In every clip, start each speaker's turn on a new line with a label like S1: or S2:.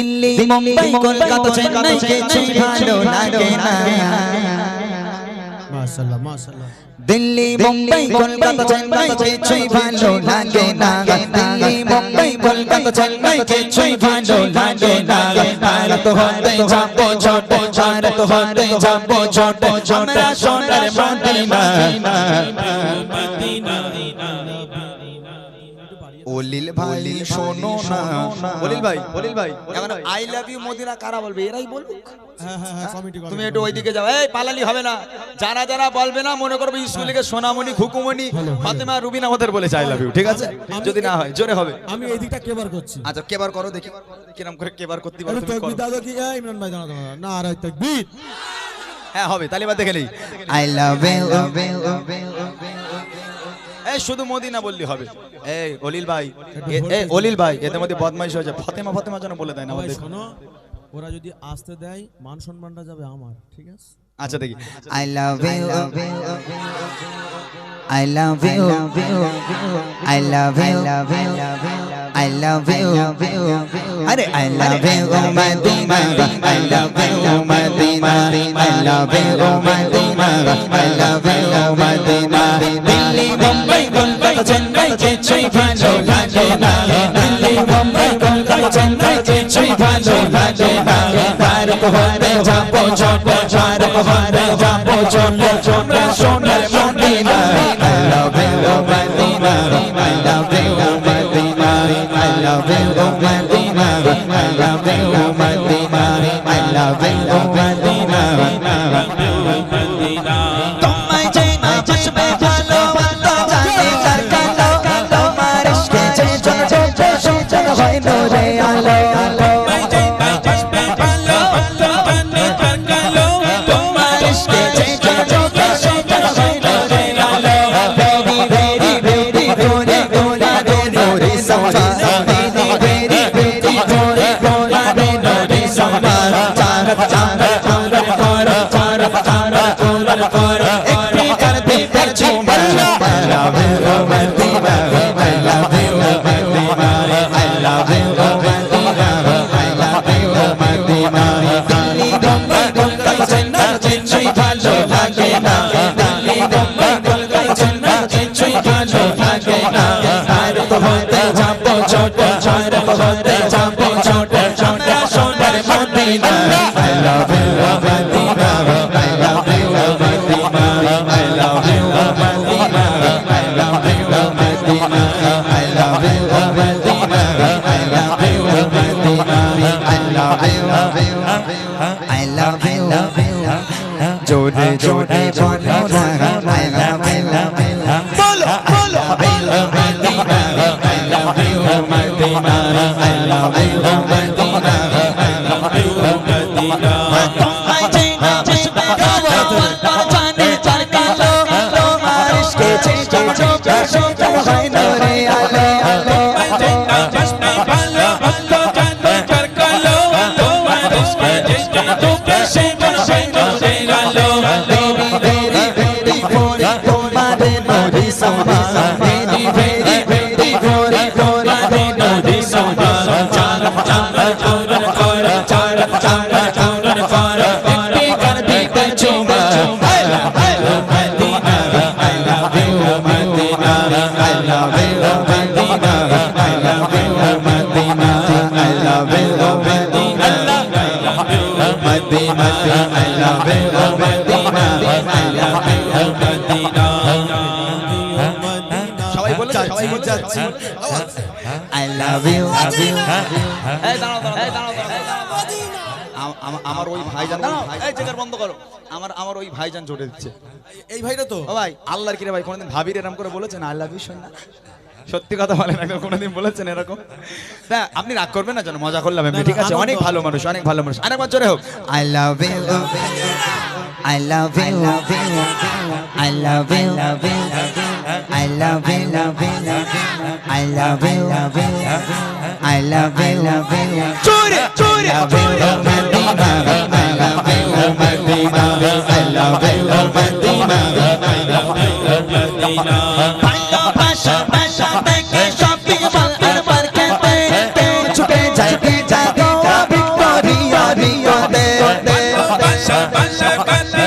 S1: দিল্লি মুম্বাই কলকাতা চেন্নাই কিছুই ভালো লাগে না।
S2: মাশাআল্লাহ মাশাআল্লাহ।
S1: দিল্লি মুম্বাই কলকাতা চেন্নাই কিছুই ভালো লাগে না। দিল্লি মুম্বাই কলকাতা চেন্নাই কিছুই ভালো লাগে না। ভারত হতে যাব ছোট ভারত হতে যাব ছোট আমরা সোনার মদিনা।
S3: অলিল ভাই শোনো না। অলিল ভাই অলিল ভাই
S1: এখন আই লাভ ইউ মদিনা কারা বলবে? এরাই বলবে
S2: হ্যাঁ হ্যাঁ হ্যাঁ কমিটি
S1: তুমি একটু ওইদিকে যাও। এই পালালি হবে না। যারা যারা বলবে না মনে করবে স্কুল থেকে সোনামণি খুকুমণি ফাতেমা রুবিনা ওদের বলে চাই লাভ ইউ ঠিক আছে? যদি না হয় জোরে হবে।
S2: আমি এই দিকটা কেবার করছি?
S1: আচ্ছা কেবার করো দেখি। কিরম করে কেবার করতে পারো তুমি
S2: তাকবীর
S1: করো।
S2: দাদা কি? এই ইমরান ভাই জানা না আর তাকবীর।
S1: হ্যাঁ হবে বাদ দেখে নেই।
S3: আই লাভ ইউ
S1: শুধু মদিনা বললি হবে এই অলিল ভাই এ- এই অলিল ভাই এদের মধ্যে বদমাইশ হয়েছে ফাতেমা ফাতেমা যেন বলে দেয় না আমাদের
S2: শোনো ওরা যদি আসতে দেয় মান সম্মানটা যাবে আমার ঠিক আছে
S1: আচ্ছা দেখি
S3: I love you. I love you. I love you. I love you. अरे I love you, Medina. I love you, Medina. I love you, Medina. 吹弹奏弹
S1: 奏那嘞那嘞，我们共同唱那支吹弹奏弹奏那嘞，快乐快乐唱不唱不
S3: 快乐快乐唱不唱不唱不唱不唱不那嘞，I love you I love you I love you。
S1: কিছুই ভালো লাগে না ভারত হতে যাব ছোট ভারত হতে যাব ছোট ছোট সোনার Medina
S3: I love you, Medina. I love you, Medina. I love you, Medina. I love you, Medina. I love you, Medina. I love you, Medina. I love you, I love you. জোরে জোরে বলো না I Madina, I love it, Madina. You, love you.
S1: এই দাঁড়াও দাঁড়াও আমার ওই ভাইজান এই চেকার বন্ধ করো আমার আমার ওই ভাইজান জোরে দিচ্ছে
S2: এই ভাইটা তো
S1: ও ভাই আল্লাহর কিরে ভাই কোনোদিন ভাবির এরকম করে বলেছেন আই লাভ ইউ শোন না সত্যি কথা বলেন একদম কোনোদিন বলেছেন এরকম হ্যাঁ আপনি রাগ করবেন না যেন মজা করলাম এমনি ঠিক আছে অনেক ভালো মানুষ অনেক ভালো মানুষ আরেকবার জোরে হোক
S3: I love you. I love you. I love you. I love you. love you. I love you.
S1: I
S3: love you. Chore, chore, chore. Oh Madina, I love you. Oh Madina, I love you.
S1: Oh
S4: Madina, I love you. Oh Madina. Palo pasha love teke shopping mall ar par love pe pe chupe jaye jaye Victoria Rio de de pasha pasha pasha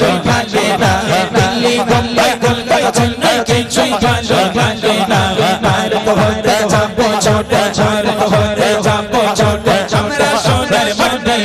S4: কিছুই ভালো না দিল্লি বোম্বাই কলকাতা চেন্নাই কিছুই ভালো ভালো না ভারত হতে যাব ছোট ভারত হতে যাব ছোট আমরা সোনার
S3: মন্দির